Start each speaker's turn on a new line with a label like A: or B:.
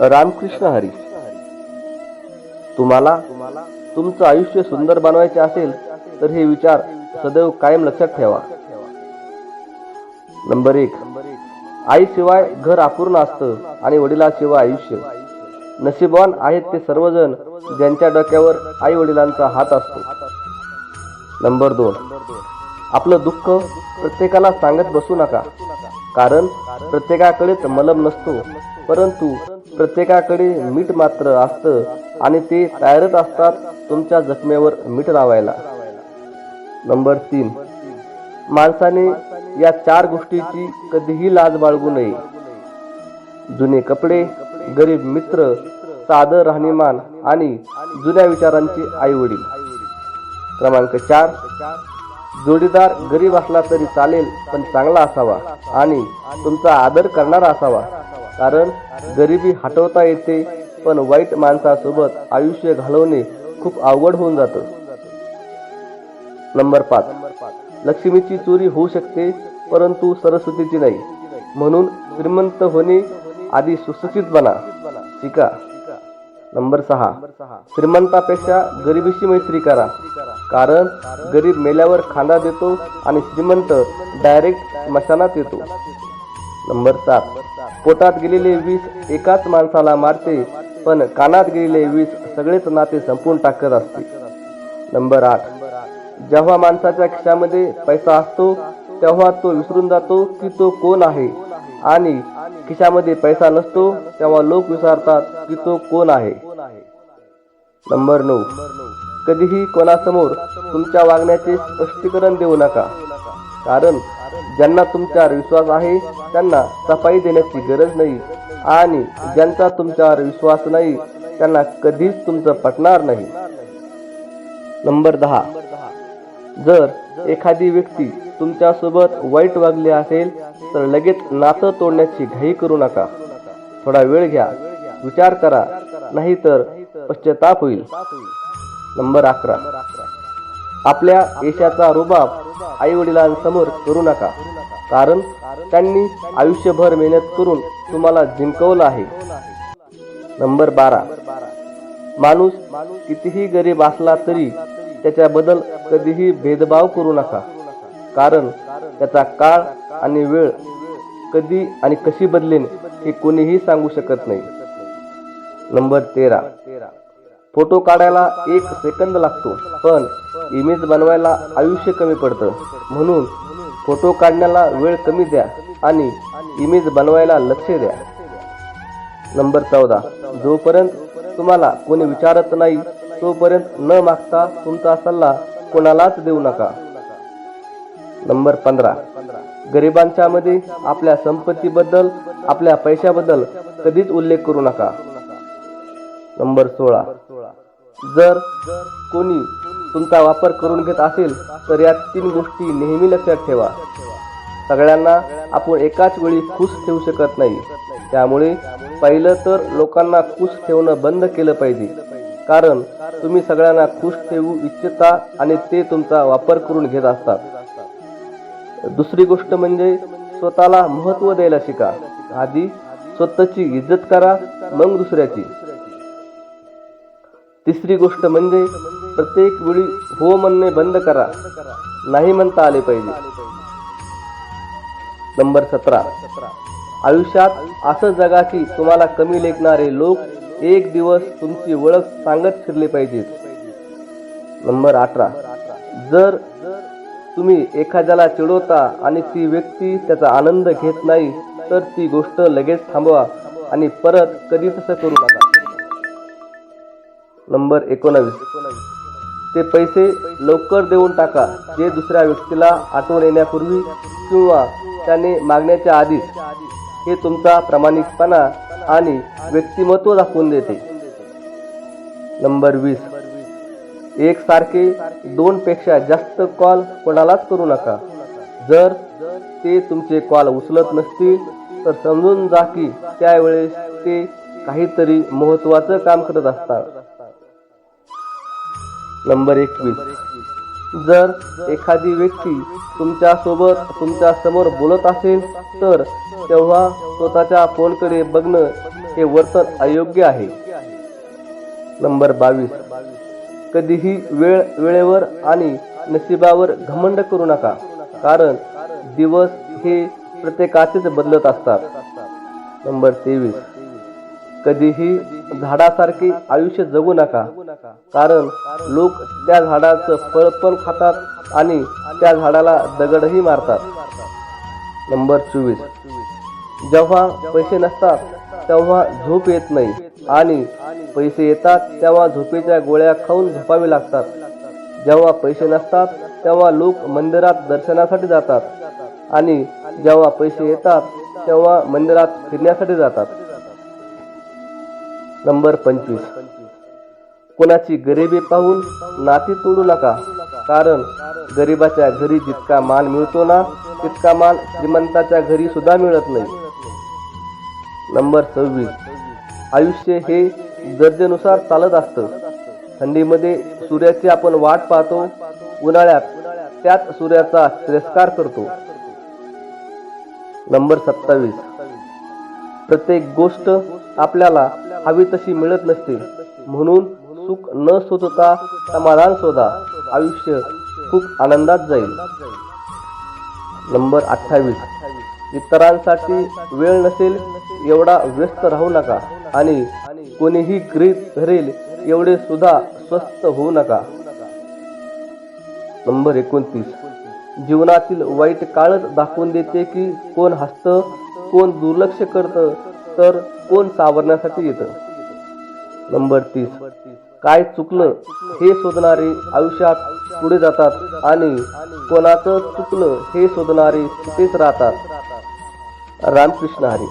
A: रामकृष्ण हरी। तुम्हाला तुमचं आयुष्य सुंदर बनवायचे असेल तर हे विचार सदैव कायम लक्षात ठेवा. नंबर एक आईशिवाय घर अपूर्ण असतं आणि वडिलाशिवाय आयुष्य. नशीबवान आहेत ते सर्वजण ज्यांच्या डोक्यावर आई वडिलांचा हात असतो. नंबर दोन आपलं दुःख प्रत्येकाला सांगत बसू नका कारण प्रत्येकाकडेच मलम नसतो परंतु प्रत्येकाकडे मीठ मात्र असतं आणि ते तयारच असतात तुमच्या जखमेवर मीठ लावायला. नंबर तीन. माणसाने या चार गोष्टीची कधीही लाज बाळगू नये. जुने कपडे गरीब मित्र साधं राहणीमान आणि जुन्या विचारांचे आईवडील. क्रमांक चार. जोडीदार गरीब असला तरी चालेल पण चांगला असावा आणि तुमचा आदर करणारा असावा. कारण गरिबी हटवता येते पण वाईट माणसासोबत आयुष्य घालवणे खूप अवघड होऊन जातं. नंबर पाच. लक्ष्मीची चोरी होऊ शकते परंतु सरस्वतीची नाही. म्हणून श्रीमंत होणे आधी सुसूचित बना. शिका. नंबर सहा. श्रीमंतापेक्षा गरिबीशी मैत्री करा. कारण गरीब मेल्यावर खांदा देतो आणि श्रीमंत डायरेक्ट मशानात येतो. नंबर सात. पोटात गेलेले विष एकाच माणसाला मारते पण कानात गेलेले विष सगळेच नाते संपून टाकत असते. नंबर आठ. जेव्हा माणसाच्या खिशामध्ये पैसा असतो तेव्हा तो विसरून जातो की तो कोण आहे. आणि खिशामध्ये पैसा नसतो तेव्हा लोक विचारतात की तो कोण आहे. नंबर नऊ. कधीही कोणासमोर तुमच्या वागण्याचे स्पष्टीकरण देऊ नका. कारण ज्यांना तुमच्यावर विश्वास आहे त्यांना सफाई देण्याची गरज नाही. आणि ज्यांचा तुमच्यावर विश्वास नाही त्यांना कधीच तुमचं पटणार नाही. नंबर दहा. जर एखादी व्यक्ती तुमच्यासोबत वाईट वागली असेल तर लगेच नातं तोडण्याची घाई करू नका. थोडा वेळ घ्या. विचार करा. नाहीतर पश्चाताप होईल. नंबर अकरा. आपल्या यशाचा रुबाब आई वडिलांसमोर करू नका कारण त्यांनी आयुष्यभर मेहनत करून तुम्हाला जिंकवलं आहे. नंबर बारा. माणूस कितीही गरीब असला तरी त्याच्याबद्दल कधीही भेदभाव करू नका कारण त्याचा काळ आणि वेळ कधी आणि कशी बदलेन हे कोणीही सांगू शकत नाही. नंबर तेरा. फोटो काढायला एक सेकंद लागतो पण इमेज बनवायला आयुष्य कमी पडतं. म्हणून फोटो काढण्याला वेळ कमी द्या आणि इमेज बनवायला लक्ष द्या. नंबर चौदा. जोपर्यंत तुम्हाला कोणी विचारत नाही तोपर्यंत न मागता तुमचा सल्ला कोणालाच देऊ नका. नंबर पंधरा. गरिबांच्या मध्ये आपल्या संपत्तीबद्दल आपल्या पैशाबद्दल कधीच उल्लेख करू नका. नंबर सोळा. जर कोणी तुमचा वापर करून घेत असेल तर या तीन गोष्टी नेहमी लक्षात ठेवा. सगळ्यांना आपण एकाच वेळी खुश ठेवू शकत नाही. त्यामुळे पहिलं तर लोकांना खुश ठेवणं बंद केलं पाहिजे. कारण तुम्ही सगळ्यांना खुश ठेवू इच्छिता आणि ते तुमचा वापर करून घेत असतात. दुसरी गोष्ट म्हणजे स्वतःला महत्त्व द्यायला शिका. आधी स्वतःची इज्जत करा मग दुसऱ्याची. तिसरी गोष्ट म्हणजे प्रत्येक वेळी हो म्हणणे बंद करा नाही म्हणता आले पाहिजे. नंबर सतरा. आयुष्यात असं जगा की तुम्हाला कमी लेखणारे लोक एक दिवस तुमची ओळख सांगत फिरले पाहिजेत. नंबर अठरा. जर तुम्ही एखाद्याला चिडवता आणि ती व्यक्ती त्याचा आनंद घेत नाही तर ती गोष्ट लगेच थांबवा आणि परत कधी तसं करू नका. नंबर एकोणावीस. ते पैसे लवकर देऊन टाका. जे दुसऱ्या व्यक्तीला आठवण येण्यापूर्वी किंवा त्याने मागण्याच्या आधीच हे तुमचा प्रामाणिकपणा आणि व्यक्तिमत्व दाखवून देते. नंबर वीस. एक सारखे दोन पेक्षा जास्त कॉल कोणालाच करू नका. जर ते तुमचे कॉल उचलत नसतील तर समजून जा की त्यावेळेस ते काहीतरी महत्वाचं काम करत असतात. नंबर एकवीस. जर एखादी व्यक्ती तुमच्यासोबत तुमच्यासमोर बोलत असेल तर तेव्हा स्वतःच्या फोनकडे बघणं हे वर्तन अयोग्य आहे. नंबर बावीस. कधीही वेळ वेळेवर आणि नशिबावर घमंड करू नका कारण दिवस हे प्रत्येकाचेच बदलत असतात. नंबर तेवीस. कधीही झाडासारखे आयुष्य जगू नका कारण लोक त्या झाडाचं फळ पण खातात आणि त्या झाडाला दगडही मारतात. नंबर चोवीस. जेव्हा पैसे नसतात तेव्हा झोप येत नाही. आणि पैसे येतात तेव्हा झोपेच्या गोळ्या खाऊन झोपावे लागतात. जेव्हा पैसे नसतात तेव्हा लोक मंदिरात दर्शनासाठी जातात. आणि जेव्हा पैसे येतात तेव्हा मंदिरात फिरण्यासाठी जातात. नंबर पंचवीस. कोणाची गरिबी पाहून नाती तोडू नका. कारण गरिबाच्या घरी जितका माल मिळतो ना तितका माल श्रीमंताच्या घरी सुद्धा मिळत नाही. नंबर सव्वीस. आयुष्य हे गरजेनुसार चालत असतं. थंडीमध्ये सूर्याची आपण वाट पाहतो उन्हाळ्यात त्याच सूर्याचा तिरस्कार करतो. नंबर सत्तावीस. प्रत्येक गोष्ट आपल्याला हवी तशी मिळत नसते. म्हणून सुख न शोधता समाधान शोधा आयुष्य खूप आनंदात जाईल. नंबर अठ्ठावीस. इतरांसाठी वेळ नसेल एवढा व्यस्त राहू नका आणि कोणीही ग्रीत धरेल एवढे सुद्धा स्वस्थ होऊ नका. नंबर एकोणतीस. जीवनातील वाईट काळच दाखवून देते की कोण हसतं कोण दुर्लक्ष करतं तर कोण सावरण्यासाठी येतं. नंबर तीस. काय चुकलं हे शोधणारे आयुष्यात पुढे जातात आणि कोणाचं चुकलं हे शोधणारे तिथेच राहतात. रामकृष्ण हरी.